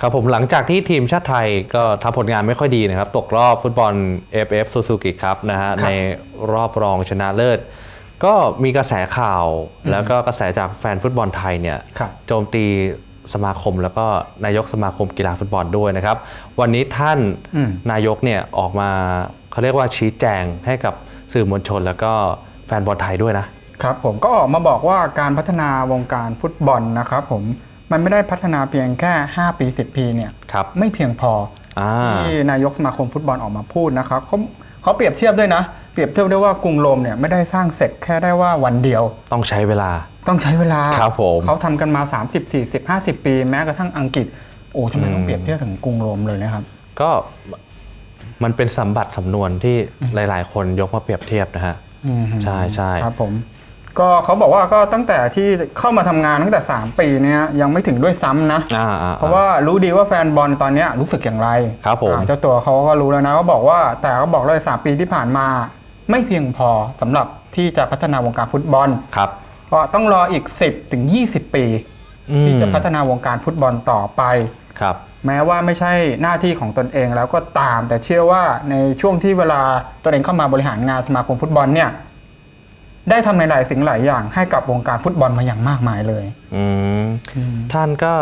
ครับผมหลังจากที่ทีมชาติไทยก็ทำผลงานไม่ค่อยดีนะครับ ตกรอบฟุตบอล FF Suzuki ครับนะฮะครับในรอบรองชนะเลิศ ก็มีกระแสข่าวแล้วก็กระแสจากแฟนฟุตบอลไทยเนี่ยครับโจมตีสมาคมแล้วก็นายกสมาคมกีฬาฟุตบอลด้วยนะครับ วันนี้ท่านอืม นายกเนี่ยออกมาเขาเรียกว่าชี้แจงให้กับสื่อมวลชน แล้วก็แฟนบอลไทยด้วยนะ ครับผมก็ออกมาบอกว่าการพัฒนาวงการฟุตบอลนะครับผม มันไม่ได้พัฒนาเพียงแค่ 5 ปี 10 ปีเนี่ยครับไม่เพียงพออ่าที่นายกสมาคมฟุตบอลออกมาพูดนะครับเขาเขาเปรียบเทียบด้วยนะ เปรียบเทียบด้วยว่ากรุงโรมเนี่ยไม่ได้สร้างเสร็จแค่ได้ว่าวันเดียว ต้องใช้เวลา ต้องใช้เวลาครับผมเขาทำกันมา 30 40 50 ปี แม้กระทั่งอังกฤษ โอ้ทำไมต้องเปรียบเทียบถึงกรุงโรมเลยนะครับ ก็มันเป็นสัมบัติสำนวนที่หลาย ๆ คนยกมาเปรียบเทียบนะฮะอืมใช่ใช่ครับผม ก็เขาบอกว่าก็ตั้งแต่ที่เข้ามาทำงานตั้งแต่ 3 ปีเนี่ยยังไม่ถึงด้วยซ้ำนะ อ่าอ่ เพราะว่ารู้ดีว่าแฟนบอลตอนเนี้ยรู้สึกอย่างไรครับผม อ่าเจ้าตัวเขาก็รู้แล้วนะเขาบอกว่าแต่เขาบอกเลยสามปีที่ผ่านมา ไม่เพียงพอสำหรับที่จะพัฒนาวงการฟุตบอล ครับ ก็ต้องรออีก 10ถึง20 ปี อืม ที่จะพัฒนาวงการฟุตบอลต่อไป ครับ แม้ว่าไม่ใช่หน้าที่ของตนเองแล้วก็ตาม แต่เชื่อว่าในช่วงที่เวลาตนเองเข้ามาบริหารงานสมาคมฟุตบอลเนี่ย ได้ทำในหลายสิ่งหลายอย่างให้กับวงการฟุตบอลมาอย่างมากมายเลย อืมท่านก็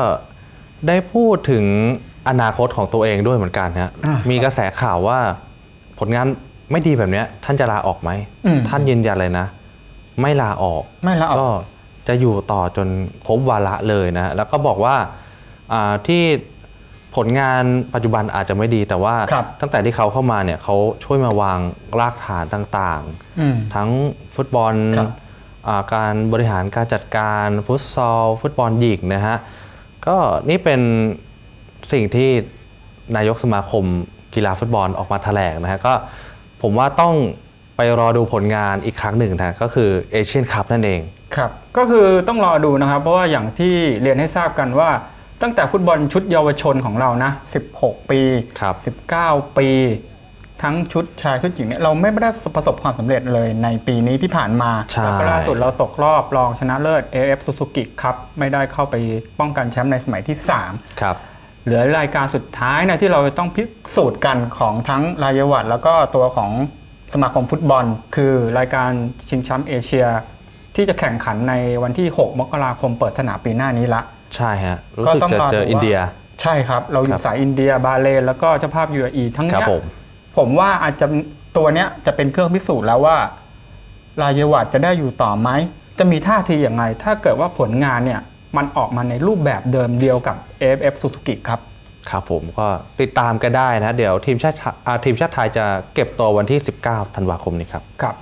ได้พูดถึงอนาคตของตัวเองด้วยเหมือนกันฮะอ่ามีมีกระแสข่าวว่าผลงานไม่ดีแบบเนี้ย ท่านจะลาออกไหม อืม ท่านยืนยันเลยนะ ไม่ลาออก ไม่ละออก็กจะอยู่ต่อจนครบวาระเลยนะแล้วก็บอกว่าอ่าที่ ผลงานปัจจุบันอาจจะไม่ดีแต่ว่าครับตั้งแต่ที่เขาเข้ามาเนี่ยเขาช่วยมาวางรากฐานต่างอืมๆ ทั้งฟุตบอลครับอ่าการบริหารการจัดการฟุตซอลฟุตบอลหญิงนะฮะก็นี่เป็นสิ่งที่นายกสมาคมกีฬาฟุตบอลออกมาแถลงนะฮะก็ผมว่าต้องไปรอดูผลงานอีกครั้งหนึ่งนะก็คือเอเชียนคัพนั่นเอง ครับ ก็คือต้องรอดูนะครับ เพราะว่าอย่างที่เรียนให้ทราบกันว่า ตั้งแต่ฟุตบอลชุดเยาวชนของเรานะ 16 ปี ครับ 19 ปี ทั้งชุดชายชุดหญิงเนี่ยเราไม่ได้ประสบความสำเร็จเลยในปีนี้ที่ผ่านมาใช่ แล้วก็ล่าสุดเราตกรอบรองชนะเลิศ AF Suzuki ครับไม่ได้เข้าไปป้องกันแชมป์ในสมัยที่ 3 ครับ เหลือรายการสุดท้ายนะที่เราจะต้องพิสูจน์กันของทั้งรายวัตแล้วก็ตัวของสมาคมฟุตบอล คือรายการชิงแชมป์เอเชีย ที่จะแข่งขันในวันที่ 6 มกราคมเปิดสนามปีหน้านี้ละ ใช่ฮะ รู้ก็สึกต้องจะรอเจอดูว่า อินเดีย ใช่ครับ เราอครัยู่บสายอินเดียบาเลน แล้วก็เจ้าภาพ UAE ทั้งครับเนี้ยผม ผมว่าอาจจะตัวเนี้ยจะเป็นเครื่องพิสูจน์แล้วว่า รายวัตจะได้อยู่ต่อไหม จะมีท่าทีอย่างไร ถ้าเกิดว่าผลงานเนี่ย มันออกมาในรูปแบบเดิมเดียวกับ AFF Suzuki ครับ ครับผมก็ติดตามกันได้นะ เดี๋ยวทีมชาติอ่าทีมชาติไทยจะเก็บตัววันที่ 19 ธันวาคมนี้ครับ ครับ